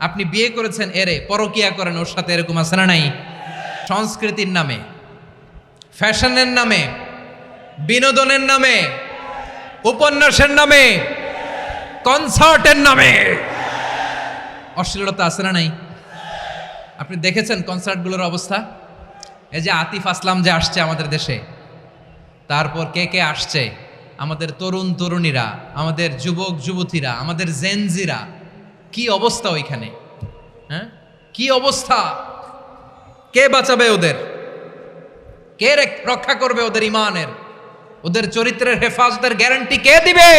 আপনি বিয়ে করেছেন এরে, পরকিয়া করেন, ওর সাথে এরকম আছে না নাই? সংস্কৃতির নামে, ফ্যাশনের নামে, বিনোদনের নামে, উপন্যাসের নামে, কনসার্টের নামে। অশ্লীলতা আছে না নাই? আপনি দেখেছেন কনসার্টগুলোর অবস্থা? এই যে আতিফ আসলাম যে আসছে আমাদের দেশে, তারপর কে কে আসছে? আমাদের তরুণ তরুণীরা, আমাদের যুবক যুবতীরা, আমাদের জেনজিরা কি অবস্থা ওইখানে? হ্যাঁ? কি অবস্থা? কে বাঁচাবে ওদের? কে রক্ষা করবে ওদের ইমানের? ওদের চরিত্রের হেফাজতের গ্যারান্টি কে দিবে?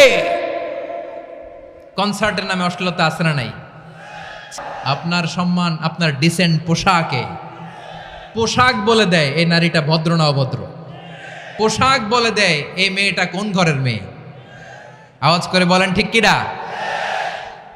কনসার্টের নামে অশ্লীলতা আছে না নাই? আপনার সম্মান, আপনার ডিসেন্ট পোশাকে। পোশাক বলে দেয়, এই নারীটা ভদ্র না অভদ্র? পোশাক বলে দেয়, এই মেয়েটা কোন ঘরের মেয়ে? আওয়াজ করে বলেন, ঠিক কিরা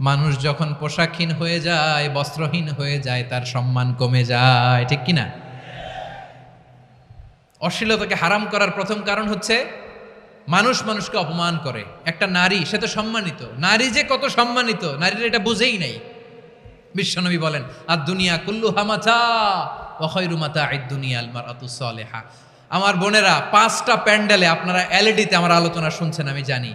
মানুষ যখন পোশাকহীন হয়ে যায়, বস্ত্রহীন হয়ে যায়, তার সম্মান কমে যায়, ঠিক কি না অশ্লীলতাকে হারাম করার প্রথম কারণ হচ্ছে মানুষ মানুষকে অপমান করে। একটা নারী, সে তো সম্মানিত। নারী যে কত সম্মানিত, নারীরা এটা বুঝেই নাই। বিশ্বনবী বলেন আর দুনিয়া কুল্লু হামাচা অখৈরু মাতা আই দুনিয়া আলমার আতুসলেহা আমার বোনেরা, পাঁচটা প্যান্ডেলে আপনারা এলইডিতে আমার আলোচনা শুনছেন, আমি জানি।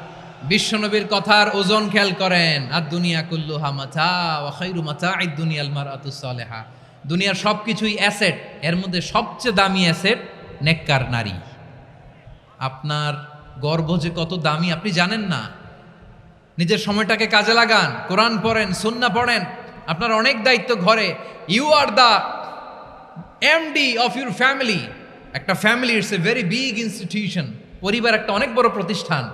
বিশ্বনবীর কথার ওজন খেয়াল করেন। আর দুনিয়া কুল্লু হামাচা ওয়াখাইরু মাচা আই দুনিয়াল মারাতু সালেহা। দুনিয়ার সব কিছুই অ্যাসেট, এর মধ্যে সবচেয়ে দামি অ্যাসেট নেককার নারী। আপনার গর্ব যে কত দামি, আপনি জানেন না। নিজের সময়টাকে কাজে লাগান, কোরআন পড়েন, সুন্না পড়েন। আপনার অনেক দায়িত্ব ঘরে। You are the MD of your family একটা family it's a very big institution পরিবার একটা অনেক বড় প্রতিষ্ঠান।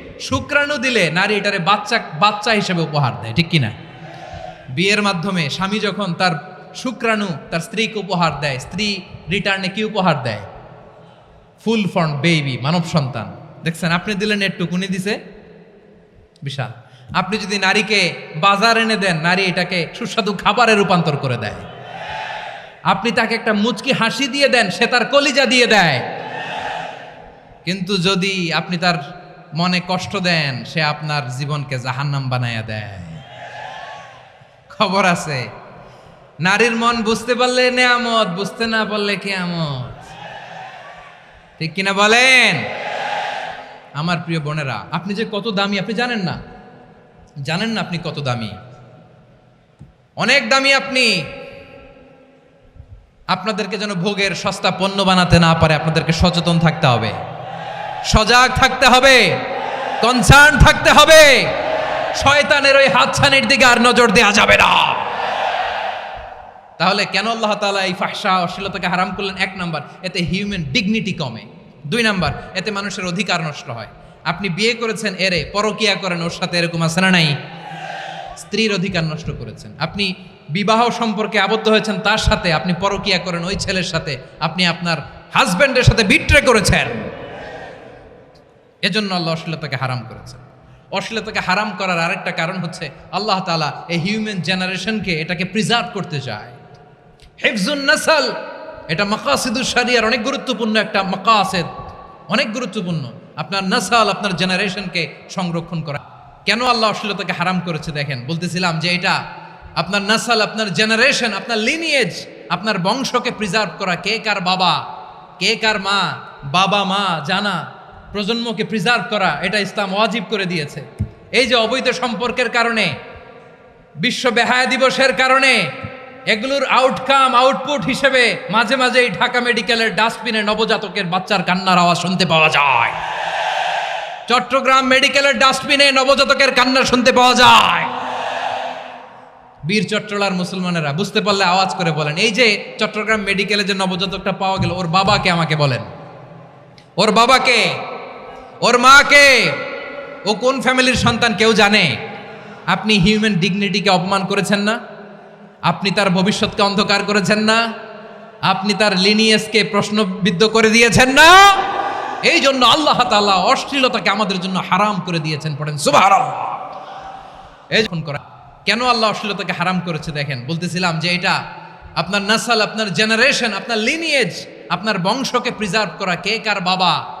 শুক্রাণু দিলে নারী এটারে বাচ্চা বাচ্চা হিসেবে উপহার দেয়, ঠিক কিনা? বিয়ের মাধ্যমে স্বামী যখন তার শুক্রাণু, তার স্ত্রীকে উপহার দেয়, স্ত্রী রিটার্নে কি উপহার দেয়? ফুল ফর্ম, বেবি, মানব সন্তান। দেখছেন, আপনি দিলেন একটু কুনি দিছে? বিশাল। আপনি যদি নারীকে বাজার এনে দেন, নারী এটাকে সুস্বাদু খাবারে রূপান্তর করে দেয়। আপনি তাকে একটা মুচকি হাসি দিয়ে দেন, সে তার কলিজা দিয়ে দেয়। কিন্তু যদি আপনি তার মনে কষ্ট দেন, সে আপনার জীবনকে জাহান্নাম বানায়া দেয়। খবর আছে, নারীর মন বুঝতে পারলে নেয়ামত, বুঝতে না পারলে কেয়ামত। ঠিক কিনা বলেন? আমার প্রিয় বোনেরা, আপনি যে কত দামি, আপনি জানেন না? জানেন না আপনি কত দামি? অনেক দামি আপনি। আপনাদেরকে যেন ভোগের সস্তা পণ্য বানাতে না পারে, আপনাদেরকে সচেতন থাকতে হবে। সজাগ থাকতে হবে। কনসার্ন থাকতে হবে। শয়তানের ওই হাতছানির দিকে আর নজর দেওয়া যাবে না। তাহলে কেন আল্লাহ তাআলা এই ফাহসা অশ্লীলতাকে হারাম করলেন? এক নাম্বার, এতে হিউম্যান ডিগনিটি কমে। দুই নাম্বার, এতে মানুষের অধিকার নষ্ট হয়। আপনি বিয়ে করেছেন, এরে পরকিয়া করেন, ওর সাথে এরকম আছে না নাই? স্ত্রীর অধিকার নষ্ট করেছেন। আপনি বিবাহ সম্পর্কে আবদ্ধ হয়েছেন, তার সাথে আপনি পরকিয়া করেন, ওই ছেলের সাথে আপনি আপনার হাজব্যান্ডের সাথে বিট্রে করেছেন। এজন্য আল্লাহ অশ্লীলতাকে হারাম করেছে। অশ্লীলতাকে হারাম করার আরেকটা কারণ হচ্ছে আল্লাহ তালা এই হিউম্যান জেনারেশনকে এটাকে প্রিজার্ভ করতে চায়। হেফজুন নাসাল, এটা মাকাসিদুল সারিয়ার অনেক গুরুত্বপূর্ণ একটা মাকাসেদ। অনেক গুরুত্বপূর্ণ। আপনার নাসাল আপনার জেনারেশনকে সংরক্ষণ করা। কেন আল্লাহ অশ্লীলতাকে হারাম করেছে দেখেন? বলতেছিলাম যে এটা আপনার নাসাল, আপনার জেনারেশন আপনার লিনিয়েজ আপনার বংশকে প্রিজার্ভ করা। কে কার বাবা? কে কার মা? বাবা, মা, জানা। প্রজন্মকে প্রিজার্ভ করা, এটা ইসলাম ওয়াজিব করে দিয়েছে। এই যে অবৈধ সম্পর্কের কারণে, বিশ্ব বেহায়া দিবসের কারণে, এগুলোর আউটকাম আউটপুট হিসেবে মাঝে মাঝে এই ঢাকা মেডিকেলের ডাস্টবিনে নবজাতকের বাচ্চার কান্নার আওয়াজ শুনতে পাওয়া যায়। চট্টগ্রাম মেডিকেলের ডাস্টবিনে নবজাতকের কান্না শুনতে পাওয়া যায়। বীর চট্টলার মুসলমানেরা, বুঝতে পারলে আওয়াজ করে বলেন, এই যে চট্টগ্রাম মেডিকেলে যে নবজাতকটা পাওয়া গেল, ওর বাবাকে আমাকে বলেন। ওর বাবাকে ওর মাকে। ও কোন ফ্যামিলির সন্তান কেউ জানে? আপনি হিউম্যান ডিগনিটিকে অপমান করেছেন না? আপনি তার ভবিষ্যৎকে অন্ধকার করেছেন না? আপনি তার লিনিয়েসকে প্রশ্নবিদ্ধ করে দিয়েছেন না? এই জন্য আল্লাহ তাআলা অশ্লীলতাকে আমাদের জন্য হারাম করে দিয়েছেন, পড়েন সুবহানাল্লাহ। এই যখন করা। কেন আল্লাহ অশ্লীলতাকে হারাম করেছে দেখেন? বলতেছিলাম যে এটা আপনার নাসাল, আপনার জেনারেশন, আপনার লিনিয়েজ আপনার বংশকে প্রিজার্ভ করা কে কার বাবা?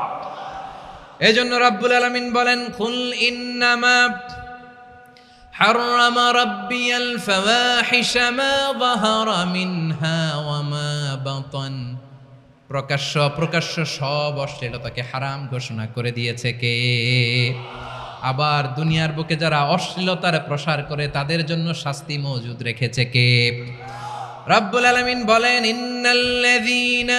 এই জন্য রাব্বুল আলামিন বলেন কুল ইন্নামা حرم ربي الفواحش ما ظهر منها وما بطن প্রকাশ্য প্রকাশ্য সব অশ্লীলতাকে হারাম ঘোষণা করে দিয়েছে কে আবার দুনিয়ার বুকে যারা অশ্লীলতার প্রসার করে তাদের জন্য শাস্তি মজুদ রেখেছে কে রব্বুল আলামিন বলেন ইন্নাল্লাযীনা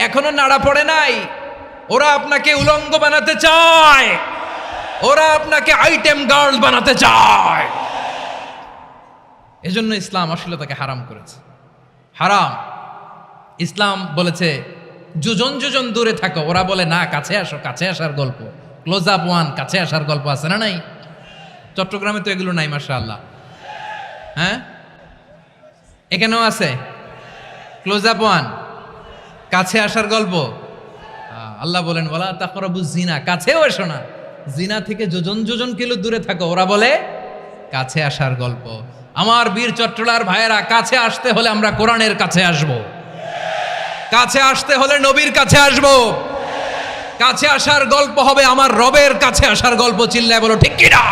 এখনও নাড়া পড়ে নাই। ওরা আপনাকে উলঙ্গ বানাতে চায়। ওরা আপনাকে আইটেম গার্ল বানাতে চায়। এজন্য ইসলাম অশ্লীলতাকে হারাম করেছে। হারাম। ইসলাম বলেছে, যোজন যোজন দূরে থাকো। ওরা বলে, না, কাছে আসো, কাছে আসার গল্প। ক্লোজ আপ ওয়ান কাছে আসার গল্প আছে না নাই? চট্টগ্রামে তো এগুলো নাই মাসা আল্লাহ হ্যাঁ? এখানেও আছে। ক্লোজ আপ ওয়ান কাছে আসার গল্প? আল্লাহ বলেন বলা তাকরাবু জিনা। কাছেও এসো না। জিনা থেকে যোজন যোজন কিলো দূরে থাকো। ওরা বলে, কাছে আসার গল্প। আমার বীর চট্টলার ভাইয়েরা, কাছে আসতে হলে আমরা কোরআনের কাছে আসব। কাছে আসতে হলে নবীর কাছে আসব। কাছে আসার গল্প হবে আমার রবের কাছে আসার গল্প। চিল্লায় বলো, ঠিক কিনা